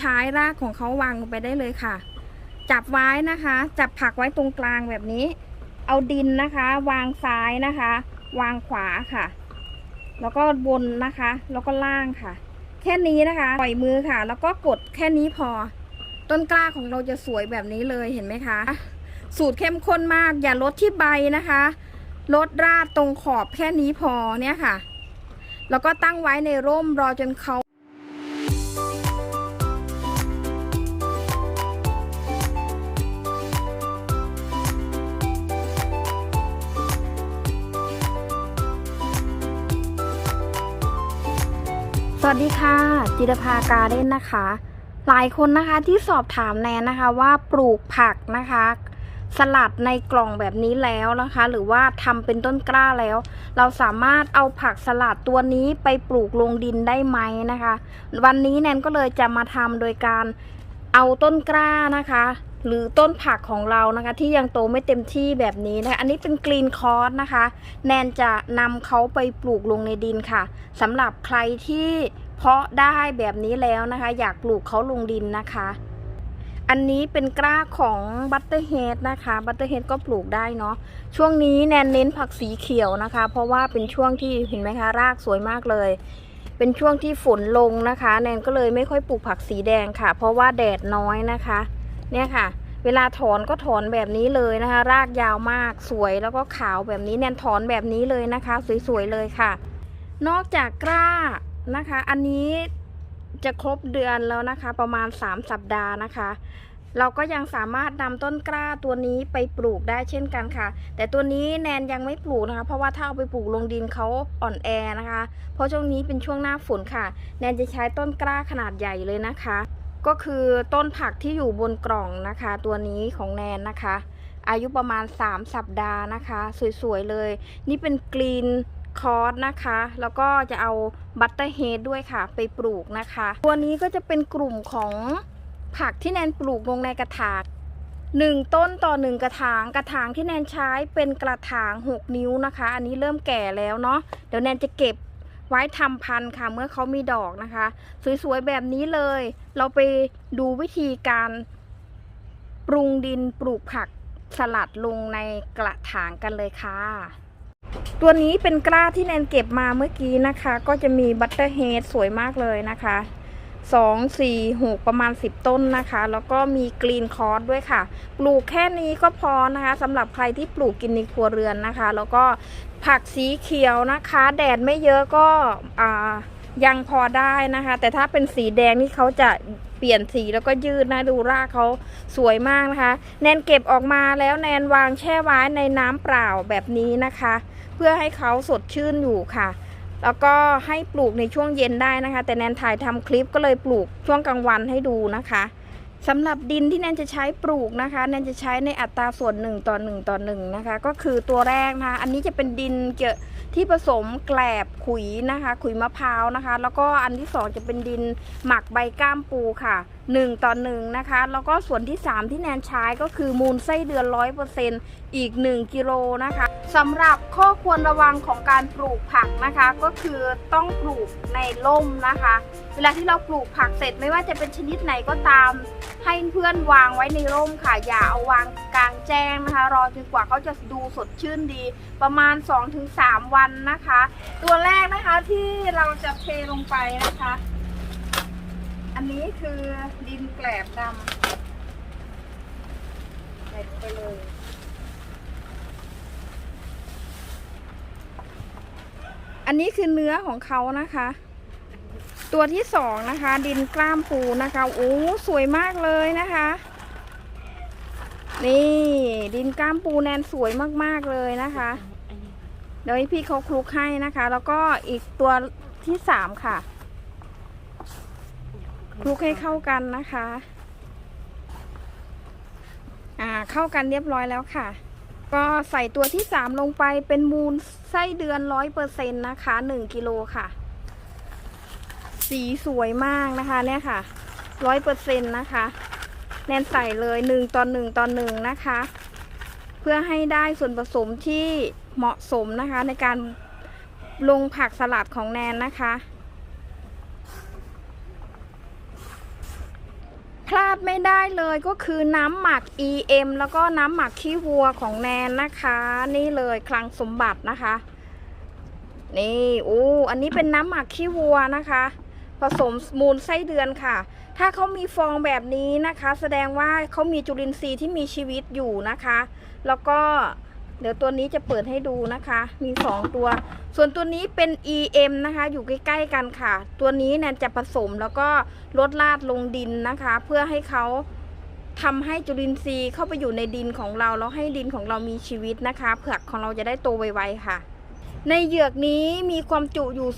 ใช้รากของเขาวางลงไปได้เลยค่ะ จับไว้นะคะ จับผักไว้ตรงกลางแบบนี้ เอาดินนะคะ วางซ้ายนะคะ วางขวาค่ะ แล้วก็บนนะคะ แล้วก็ล่างค่ะ แค่นี้นะคะปล่อยมือค่ะ แล้วก็กดแค่นี้พอ ต้นกล้าของเราจะสวยแบบนี้เลยเห็นไหมคะ สูตรเข้มข้นมากอย่าลดที่ใบนะคะลดราดตรงขอบแค่นี้พอเนี่ยค่ะ แล้วก็ตั้งไว้ในร่มรอจนเขา ดีค่ะ จิรภาการเด้นนะคะ หลายคนนะคะที่สอบถามแนนนะคะว่าปลูกผักนะคะ สลัดในกล่องแบบนี้แล้วนะคะ หรือว่าทำเป็นต้นกล้าแล้ว เราสามารถเอาผักสลัดตัวนี้ไปปลูกลงดินได้ไหมนะคะ วันนี้แนนก็เลยจะมาทำโดยการเอาต้นกล้านะคะหรือต้นผักของเรานะคะ ที่ยังโตไม่เต็มที่แบบนี้นะคะ อันนี้เป็นกรีนคอร์สนะคะ แนนจะนำเขาไปปลูกลงในดินค่ะสำหรับใครที่ เพาะได้แบบนี้แล้วนะคะ อยากปลูกเขาลงดินนะคะ อันนี้เป็นกล้าของบัตเตอร์เฮดนะคะบัตเตอร์เฮดก็ปลูกได้เนาะช่วงนี้แนนเน้นผักสีเขียวนะคะ เพราะว่าเป็นช่วงที่เห็นไหมคะรากสวยมากเลย เป็นช่วงที่ฝนลงนะคะ แนนก็เลยไม่ค่อยปลูกผักสีแดงค่ะ เพราะว่าแดดน้อยนะคะ เนี่ยค่ะเวลาถอนก็ถอนแบบนี้เลยนะคะ รากยาวมากสวยแล้วก็ขาวแบบนี้แนนถอนแบบนี้เลยนะคะ สวยๆเลยค่ะ นอกจากกล้า นะคะ อันนี้จะครบเดือนแล้วนะคะ ประมาณ 3 สัปดาห์นะคะ เราก็ยังสามารถนำต้นกล้าตัวนี้ไปปลูกได้เช่นกันค่ะ แต่ตัวนี้แนนยังไม่ปลูกนะคะ เพราะว่าถ้าเอาไปปลูกลงดินเขาอ่อนแอนะคะ เพราะช่วงนี้เป็นช่วงหน้าฝนค่ะ แนนจะใช้ต้นกล้าขนาดใหญ่เลยนะคะ ก็คือต้นผักที่อยู่บนกล่องนะคะ ตัวนี้ของแนนนะคะ อายุประมาณ 3 สัปดาห์นะคะ สวยๆเลย นี่เป็นกรีน คอร์สนะคะ แล้วก็จะเอาบัตเตอร์เฮดด้วยค่ะ ไปปลูกนะคะ ตัวนี้ก็จะเป็นกลุ่มของผักที่แนนปลูกลงในกระถางหนึ่งต้นต่อหนึ่งกระถางกระถางที่แนนใช้เป็นกระถาง 6 นิ้วนะคะ อันนี้เริ่มแก่แล้วเนาะเดี๋ยวแนนจะเก็บไว้ทำพันธุ์ค่ะ เมื่อเขามีดอกนะคะ สวยๆแบบนี้เลย เราไปดูวิธีการปรุงดินปลูกผักสลัดลงในกระถางกันเลยค่ะ ตัวนี้เป็นกล้าที่แนนเก็บมาเมื่อกี้นะคะ ก็จะมีบัตเตอร์เฮดสวยมากเลยนะคะสองสี่หกประมาณสิบต้นนะคะ แล้วก็มีกรีนคอร์สด้วยค่ะ ปลูกแค่นี้ก็พอนะคะสำหรับใครที่ปลูกกินในครัวเรือนนะคะ แล้วก็ผักสีเขียวนะคะ แดดไม่เยอะก็อ่ายังพอได้นะคะ แต่ถ้าเป็นสีแดงนี่เขาจะเปลี่ยนสีแล้วก็ยืดนะดูรากเขาสวยมากนะคะ แนนเก็บออกมาแล้วแนนวางแช่ไว้ในน้ำเปล่าแบบนี้นะคะ พื่อให้เขาสดชื่นอยู่ค่ะ แล้วก็ให้ปลูกในช่วงเย็นได้นะคะ แต่แนนถ่ายทำคลิปก็เลยปลูกช่วงกลางวันให้ดูนะคะ สำหรับดินที่แนนจะใช้ปลูกนะคะแนนจะใช้ในอัตราส่วน1ต่อ1ต่อ1นะคะ ก็คือตัวแรกนะคะ อันนี้จะเป็นดินเกี่ยที่ผสมแกลบขุยนะคะ ขุยมะพร้าวนะคะ แล้วก็อันที่สองจะเป็นดินหมักใบก้ามปูค่ะ 1 ต่อ1นะคะ แล้วก็ส่วนที่ 3 ที่แนนใช้ก็คือมูลไส้เดือน 100%อีก 1 กิโลนะคะสำหรับข้อควรระวังของการปลูกผักนะคะ ก็คือต้องปลูกในร่มนะคะเวลาที่เราปลูกผักเสร็จไม่ว่าจะเป็นชนิดไหนก็ตาม ให้เพื่อนวางไว้ในร่มค่ะ อย่าเอาวางกลางแจ้งนะคะ รอจนกว่าเขาจะดูสดชื่นดี ประมาณ 2-3 วันนะคะ ตัวแรกนะคะที่เราจะเทลงไปนะคะ อันนี้คือดินแกลบดำใส่ลงไปเลยอันนี้คือเนื้อของเขานะคะ ตัวที่สองนะคะ ดินกล้ามปูนะคะโอ้สวยมากเลยนะคะ นี่ดินกล้ามปูแนนสวยมากๆเลยนะคะเดี๋ยวให้พี่เขาคลุกให้นะคะ แล้วก็อีกตัวที่สามค่ะคลุกให้เข้ากันนะคะ อ่าเข้ากันเรียบร้อยแล้วค่ะ ก็ใส่ตัวที่สามลงไปเป็นมูลไส้เดือนร้อยเปอร์เซ็นต์นะคะหนึ่งกิโลค่ะ สีสวยมากนะคะเนี่ยค่ะร้อยเปอร์เซ็นต์นะคะ แนนใส่เลยหนึ่งต่อหนึ่งต่อหนึ่งนะคะ เพื่อให้ได้ส่วนผสมที่เหมาะสมนะคะ ในการลงผักสลัดของแนนนะคะพลาดไม่ได้เลยก็คือน้ำหมัก EM แล้วก็น้ำหมักขี้วัวของแนนนะคะ นี่เลยคลังสมบัตินะคะ นี่อู้อันนี้เป็นน้ำหมักขี้วัวนะคะ ผสมมูลไส้เดือนค่ะ ถ้าเขามีฟองแบบนี้นะคะ แสดงว่าเขามีจุลินทรีย์ที่มีชีวิตอยู่นะคะ แล้วก็เดี๋ยวตัวนี้จะเปิดให้ดูนะคะ มี 2 ตัว ส่วนตัวนี้เป็น EM นะคะ อยู่ใกล้ๆกันค่ะ ตัวนี้เนี่ยจะผสมแล้วก็ลดลาดลงดินนะคะ เพื่อให้เขาทำให้จุลินทรีย์เข้าไปอยู่ในดินของเรา แล้วให้ดินของเรามีชีวิตนะคะ เผือกของเราจะได้โตไวๆค่ะ ในเหยือกนี้มีความจุอยู่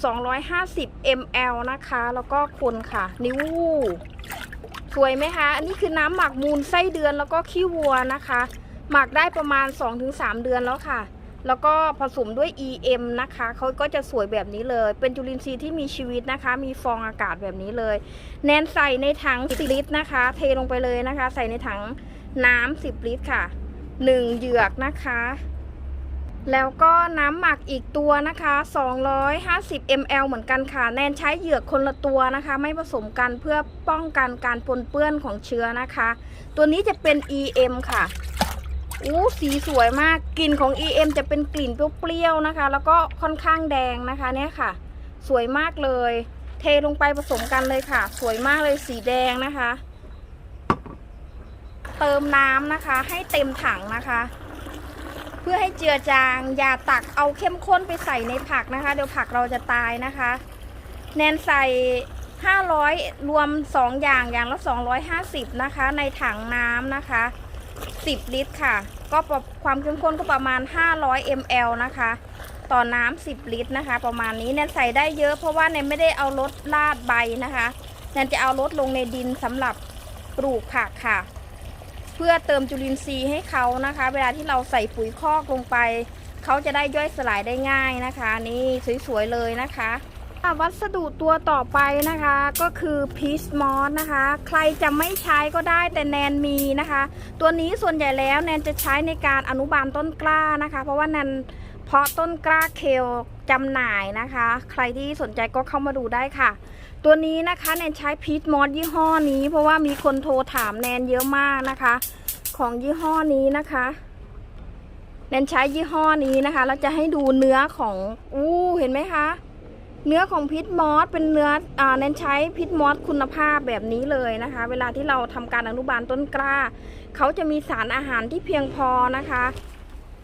250 ml นะคะ แล้วก็คนค่ะ นิ้วสวยไหมคะ อันนี้คือน้ำหมักมูลไส้เดือนแล้วก็ขี้วัวนะคะ หมักได้ประมาณ 2-3 เดือนแล้วค่ะ แล้วก็ผสมด้วย EM นะคะ เขาก็จะสวยแบบนี้เลย เป็นจุลินทรีย์ที่มีชีวิตนะคะ มีฟองอากาศแบบนี้เลย แนนใส่ในถัง10ลิตรนะคะ เทลงไปเลยนะคะ ใส่ในถังน้ำ10ลิตรค่ะ 1 เหยือกนะคะ แล้วก็น้ำหมักอีกตัวนะคะ 250 ml เหมือนกันค่ะ แนนใช้เหยือกคนละตัวนะคะ ไม่ผสมกันเพื่อป้องกันการปนเปื้อนของเชื้อนะคะ ตัวนี้จะเป็น EM ค่ะอู้สีสวยมากกลิ่นของ EM จะเป็นกลิ่นเปรี้ยวๆนะคะ แล้วก็ค่อนข้างแดงนะคะเนี่ยค่ะ สวยมากเลย เทลงไปผสมกันเลยค่ะ สวยมากเลยสีแดงนะคะ เติมน้ำนะคะ ให้เต็มถังนะคะ เพื่อให้เจือจาง อย่าตักเอาเข้มข้นไปใส่ในผักนะคะ เดี๋ยวผักเราจะตายนะคะ แนนใส่ 500 รวม 2 อย่างอย่างละ 250 นะคะ ในถังน้ำนะคะ 10 ลิตรค่ะ ก็ประความเข้มข้นก็ประมาณ 500 ml นะคะ ต่อน้ำ10 ลิตรนะคะ ประมาณนี้แนนใส่ได้เยอะเพราะว่าแนนไม่ได้เอารถลาดใบนะคะแนนจะเอารถลงในดินสำหรับปลูกผักค่ะ เพื่อเติมจุลินทรีย์ให้เขานะคะ เวลาที่เราใส่ปุ๋ยคอกลงไป เขาจะได้ย่อยสลายได้ง่ายนะคะ นี่สวยๆเลยนะคะวัสดุตัวต่อไปนะคะก็คือพีชมอสนะคะ ใครจะไม่ใช้ก็ได้แต่แนนมีนะคะ ตัวนี้ส่วนใหญ่แล้วแนนจะใช้ในการอนุบาลต้นกล้านะคะ เพราะว่าแนน เพาะต้นกล้าเคลจำหน่ายนะคะ ใครที่สนใจก็เข้ามาดูได้ค่ะ ตัวนี้นะคะแนนใช้พีชมอสยี่ห้อนี้ เพราะว่ามีคนโทรถามแนนเยอะมากนะคะ ของยี่ห้อนี้นะคะแนนใช้ยี่ห้อนี้นะคะแล้วจะให้ดูเนื้อของอู้เห็นไหมคะ เนื้อของพิษมอสเป็นเนื้ออ่าแนนใช้พิษมอสคุณภาพแบบนี้เลยนะคะ เวลาที่เราทำการอนุบาลต้นกล้า เขาจะมีสารอาหารที่เพียงพอนะคะ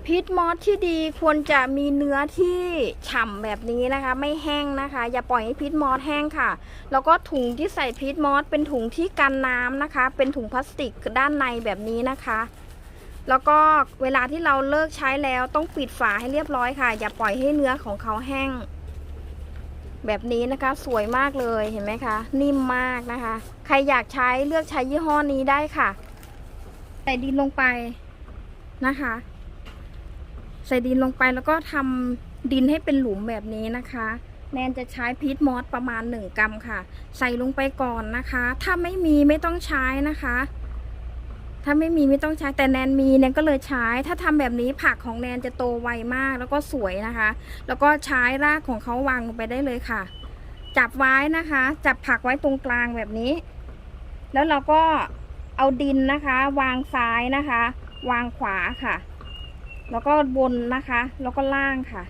พิษมอสที่ดีควรจะมีเนื้อที่ฉ่ำแบบนี้นะคะ ไม่แห้งนะคะ อย่าปล่อยให้พิษมอสแห้งค่ะ แล้วก็ถุงที่ใส่พิษมอสเป็นถุงที่กันน้ำนะคะ เป็นถุงพลาสติกด้านในแบบนี้นะคะ แล้วก็เวลาที่เราเลิกใช้แล้วต้องปิดฝาให้เรียบร้อยค่ะ อย่าปล่อยให้เนื้อของเขาแห้ง แบบนี้นะคะสวยมากเลยเห็นไหมคะ นิ่มมากนะคะ ใครอยากใช้เลือกใช้ยี่ห้อนี้ได้ค่ะ ใส่ดินลงไปนะคะ ใส่ดินลงไปแล้วก็ทำดินให้เป็นหลุมแบบนี้นะคะ แนนจะใช้พีทมอสประมาณ 1 กรัมค่ะ ใส่ลงไปก่อนนะคะ ถ้าไม่มีไม่ต้องใช้นะคะ ถ้าไม่มีไม่ต้องใช้แต่แนนมีแนนก็เลยใช้ ถ้าทำแบบนี้ผักของแนนจะโตไวมากแล้วก็สวยนะคะ แล้วก็ใช้รากของเขาวางลงไปได้เลยค่ะ จับไว้นะคะ จับผักไว้ตรงกลางแบบนี้ แล้วเราก็เอาดินนะคะ วางซ้ายนะคะ วางขวาค่ะ แล้วก็บนนะคะ แล้วก็ล่างค่ะ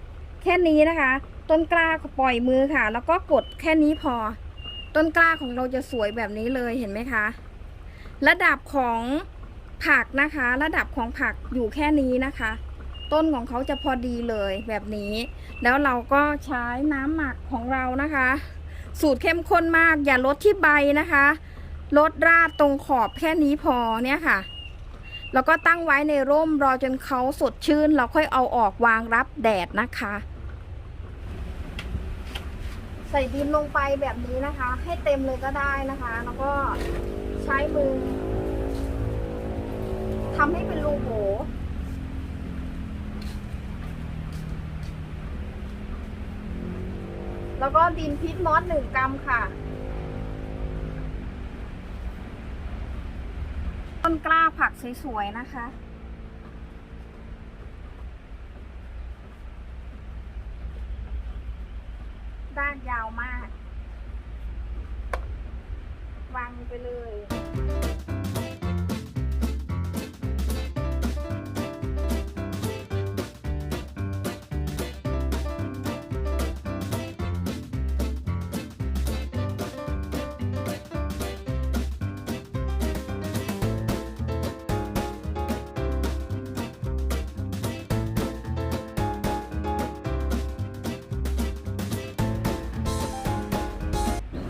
แค่นี้นะคะ ต้นกล้าปล่อยมือค่ะ แล้วก็กดแค่นี้พอ ต้นกล้าของเราจะสวยแบบนี้เลยเห็นไหมคะ ระดับของผักนะคะ ระดับของผักอยู่แค่นี้นะคะ ต้นของเขาจะพอดีเลยแบบนี้ แล้วเราก็ใช้น้ำหมักของเรานะคะ สูตรเข้มข้นมากอย่าลดที่ใบนะคะลดราดตรงขอบแค่นี้พอเนี่ยค่ะ แล้วก็ตั้งไว้ในร่มรอจนเขาสดชื่น เราค่อยเอาออกวางรับแดดนะคะ ใส่ดินลงไปแบบนี้นะคะ ให้เต็มเลยก็ได้นะคะ แล้วก็ใช้มือทำให้เป็นรูโบแล้วก็ดินพิษมอสหนึ่งกรัมค่ะ ต้นกล้าผักสวยๆนะคะ ด้านยาวมาก วางไปเลย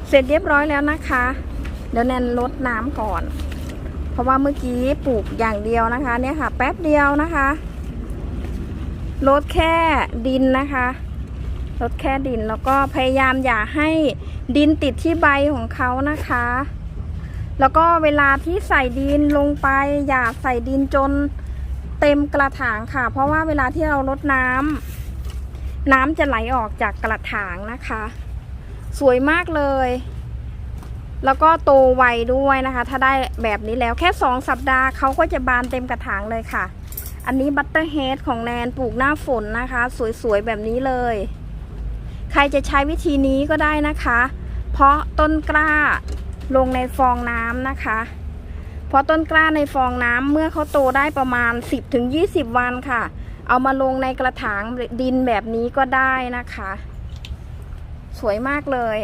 เสร็จเรียบร้อยแล้วนะคะ เดี๋ยวแนนลดน้ำก่อน เพราะว่าเมื่อกี้ปลูกอย่างเดียวนะคะเนี่ยค่ะ แป๊บเดียวนะคะลดแค่ดินนะคะลดแค่ดินแล้วก็พยายามอย่าให้ดินติดที่ใบของเขานะคะ แล้วก็เวลาที่ใส่ดินลงไป อย่าใส่ดินจนเต็มกระถางค่ะ เพราะว่าเวลาที่เราลดน้ำน้ำจะไหลออกจากกระถางนะคะ สวยมากเลย แล้วก็โตไวด้วยนะคะ ถ้าได้แบบนี้แล้วแค่สองสัปดาห์เขาก็จะบานเต็มกระถางเลยค่ะ อันนี้บัตเตอร์เฮดของแนนปลูกหน้าฝนนะคะ สวยๆแบบนี้เลย ใครจะใช้วิธีนี้ก็ได้นะคะ เพราะต้นกล้าลงในฟองน้ำนะคะเพราะต้นกล้าในฟองน้ำเมื่อเขาโตได้ประมาณ 10-20 วันค่ะ เอามาลงในกระถางดินแบบนี้ก็ได้นะคะ สวยมากเลย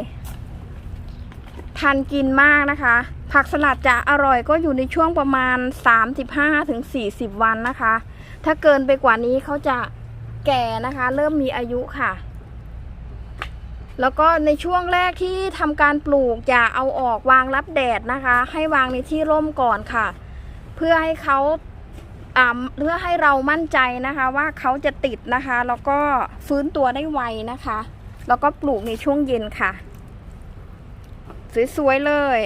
ทันกินมากนะคะ ผักสลัดจะอร่อยก็อยู่ในช่วงประมาณ 35-40 วันนะคะ ถ้าเกินไปกว่านี้เขาจะแก่นะคะ เริ่มมีอายุค่ะ แล้วก็ในช่วงแรกที่ทำการปลูกอย่าเอาออกวางรับแดดนะคะ ให้วางในที่ร่มก่อนค่ะ เพื่อให้เขาเพื่อให้เรามั่นใจนะคะ ว่าเขาจะติดนะคะ แล้วก็ฟื้นตัวได้ไวนะคะ แล้วก็ปลูกในช่วงเย็นค่ะ สวยๆเลย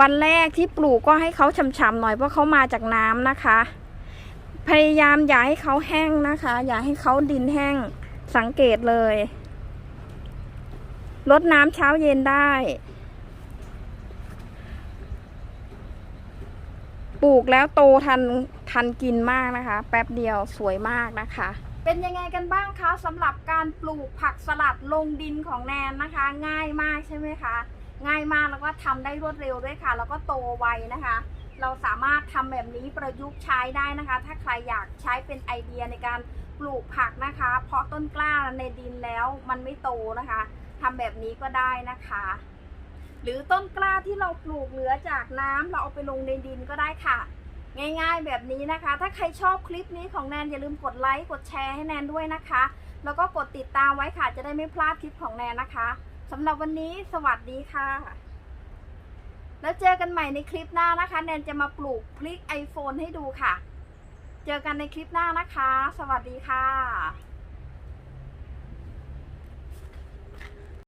วันแรกที่ปลูกก็ให้เขาฉ่ำๆหน่อยเพราะเขามาจากน้ำนะคะ พยายามอย่าให้เขาแห้งนะคะ อย่าให้เขาดินแห้งสังเกตเลยลดน้ำเช้าเย็นได้ ปลูกแล้วโตทันทันกินมากนะคะ แป๊บเดียวสวยมากนะคะ เป็นยังไงกันบ้างคะสำหรับการปลูกผักสลัดลงดินของแนนนะคะ ง่ายมากใช่ไหมคะ ง่ายมากแล้วก็ทำได้รวดเร็วด้วยค่ะ แล้วก็โตไวนะคะ เราสามารถทำแบบนี้ประยุกต์ใช้ได้นะคะ ถ้าใครอยากใช้เป็นไอเดียในการปลูกผักนะคะ เพราะต้นกล้าในดินแล้วมันไม่โตนะคะทำแบบนี้ก็ได้นะคะ หรือต้นกล้าที่เราปลูกเหลือจากน้ำเราเอาไปลงในดินก็ได้ค่ะ ง่ายๆแบบนี้นะคะ ถ้าใครชอบคลิปนี้ของแนนอย่าลืมกดไลค์กดแชร์ให้แนนด้วยนะคะ แล้วก็กดติดตามไว้ค่ะ จะได้ไม่พลาดคลิปของแนนนะคะสำหรับวันนี้สวัสดีค่ะ แล้วเจอกันใหม่ในคลิปหน้านะคะ แนนจะมาปลูกพลิก iPhone ให้ดูค่ะ เจอกันในคลิปหน้านะคะ สวัสดีค่ะ